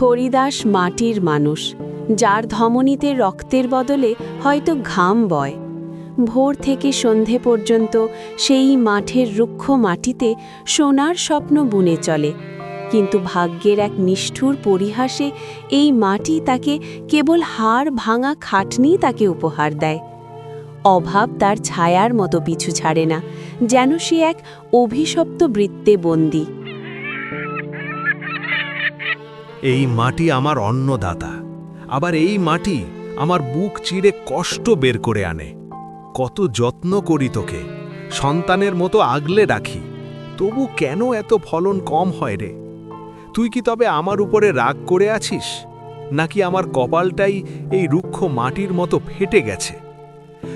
হরিদাস মাটির মানুষ, যার ধমনীতে রক্তের বদলে হয়তো ঘাম বয়। ভোর থেকে সন্ধে পর্যন্ত সেই মাঠের রুক্ষ মাটিতে সোনার স্বপ্ন বুনে চলে। কিন্তু ভাগ্যের এক নিষ্ঠুর পরিহাসে এই মাটি তাকে কেবল হাড় ভাঙা খাটনি তাকে উপহার দেয়। অভাব তার ছায়ার মতো পিছু ছাড়ে না, যেন সে এক অভিশপ্ত বৃত্তে বন্দী। এই মাটি আমার অন্নদাতা। আবার এই মাটি আমার বুক চিড়ে কষ্ট বের করে আনে। কত যত্ন করি তোকে, সন্তানের মতো আগলে রাখি। তবু কেন এত ফলন কম হয় রে? তুই কি তবে আমার উপরে রাগ করে আছিস? নাকি আমার কপালটাই এই রুক্ষ মাটির মতো ফেটে গেছে?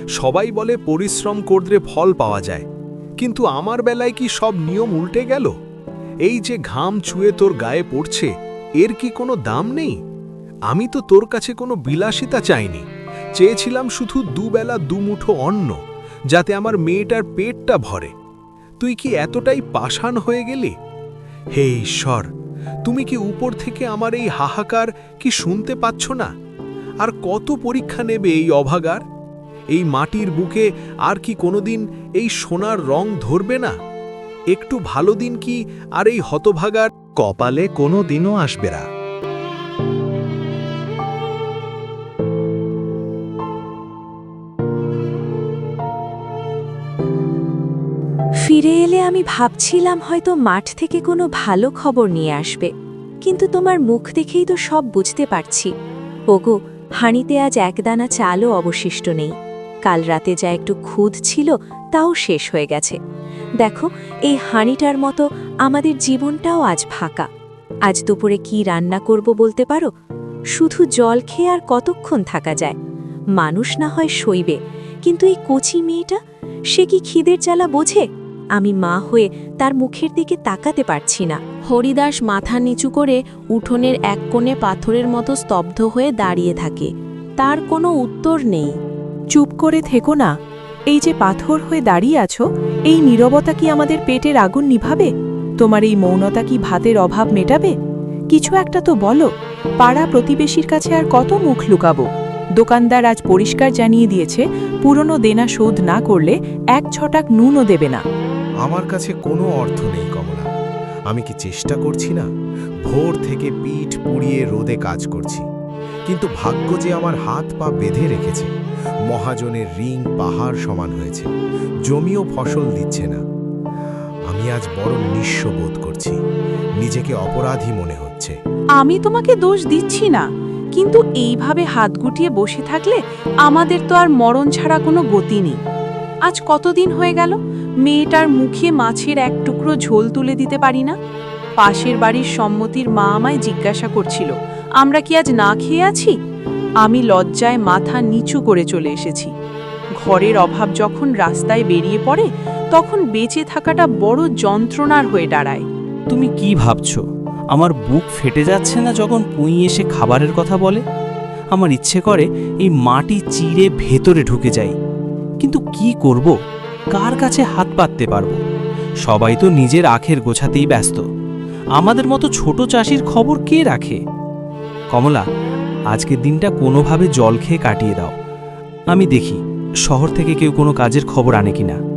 সবাই বলে পরিশ্রম করলে ফল পাওয়া যায়, কিন্তু আমার বেলায় কি সব নিয়ম উল্টে গেল? এই যে ঘাম ছুঁয়ে তোর গায়ে পড়ছে এর কি কোনো দাম নেই? আমি তো তোর কাছে কোনো বিলাসিতা চাইনি। চেয়েছিলাম শুধু দুবেলা দুমুঠো অন্ন, যাতে আমার মেয়েটার পেটটা ভরে। তুই কি এতটাই পাষাণ হয়ে গেলি? হে ঈশ্বর, তুমি কি উপর থেকে আমার এই হাহাকার কি শুনতে পাচ্ছ না? আর কত পরীক্ষা নেবে এই অভাগার? এই মাটির বুকে আর কি কোনোদিন এই সোনার রং ধরবে না? একটু ভালো দিন কি আর এই হতভাগার কপালে কোনো দিনও আসবে না। ফিরে এলে আমি ভাবছিলাম হয়তো মাঠ থেকে কোনো ভালো খবর নিয়ে আসবে, কিন্তু তোমার মুখ দেখেই তো সব বুঝতে পারছি। ওগো, হাঁড়িতে আজ একদানা চালও অবশিষ্ট নেই। কাল রাতে যা একটু খুদ ছিল, তাও শেষ হয়ে গেছে। দেখো এই হাঁড়িটার মতো আমাদের জীবনটাও আজ ফাঁকা। আজ দুপুরে কি রান্না করব বলতে পারো? শুধু জল খেয়ে আর কতক্ষণ থাকা যায়? মানুষ না হয় সইবে কিন্তু এই কচি মেয়েটা সে কি খিদের জ্বালা বোঝে? আমি মা হয়ে তার মুখের দিকে তাকাতে পারছি না। হরিদাস মাথা নিচু করে উঠোনের এক কোণে পাথরের মতো স্তব্ধ হয়ে দাঁড়িয়ে থাকে। তার কোনো উত্তর নেই। চুপ করে থেকো না। এই যে পাথর হয়ে দাঁড়িয়ে আছো এই নীরবতা কি আমাদের পেটের আগুন নিভাবে? তোমার এই মৌনতা কি ভাতের অভাব মেটাবে? কিছু একটা তো বলো। পাড়া প্রতিবেশীর কাছে আর কত মুখ লুকাবো? দোকানদার আজ পরিষ্কার জানিয়ে দিয়েছে, পুরনো দেনা শোধ না করলে এক ছটাক নুনও দেবে না। আমার কাছে কোনো অর্থ নেই, কমলা। আমি কি চেষ্টা করছি না? ভোর থেকে পিঠ পুড়িয়ে রোদে কাজ করছি। কিন্তু ভাগ্য যে আমার হাত পা বেঁধে রেখেছে, মহাজনের রিং পাহাড় সমান হয়েছে, জমিও ফসল দিচ্ছে না। আমি আজ বড় নিঃস্ব বোধ করছি, নিজেকে অপরাধী মনে হচ্ছে। আমি তোমাকে দোষ দিচ্ছি না, কিন্তু এইভাবে হাত গুটিয়ে বসে থাকলে আমাদের তো আর মরণ ছাড়া কোনো গতি নেই। আজ কতদিন হয়ে গেল, মেয়েটার মুখে মাছের এক টুকরো ঝোল তুলে দিতে পারি না? পাশের বাড়ির সম্মতির মা আমায় জিজ্ঞাসা করছিল, আমরা কি আজ না খেয়ে আছি? আমি লজ্জায় মাথা নিচু করে চলে এসেছি। ঘরের অভাব যখন রাস্তায় বেরিয়ে পড়ে, তখন বেঁচে থাকাটা বড় যন্ত্রণার হয়ে দাঁড়ায়। তুমি কি ভাবছ? আমার বুক ফেটে যাচ্ছে না যখন পুঁই এসে খাবারের কথা বলে? আমার ইচ্ছে করে এই মাটি চিরে ভেতরে ঢুকে যাই। কিন্তু কি করব? কার কাছে হাত পাততে পারব? সবাই তো নিজের আখের গোছাতেই ব্যস্ত। আমাদের মতো ছোট চাষির খবর কে রাখে? কমলা, আজকের দিনটা কোনোভাবে জল খেয়ে কাটিয়ে দাও। আমি দেখি, শহর থেকে কেউ কোনো কাজের খবর আনে কিনা।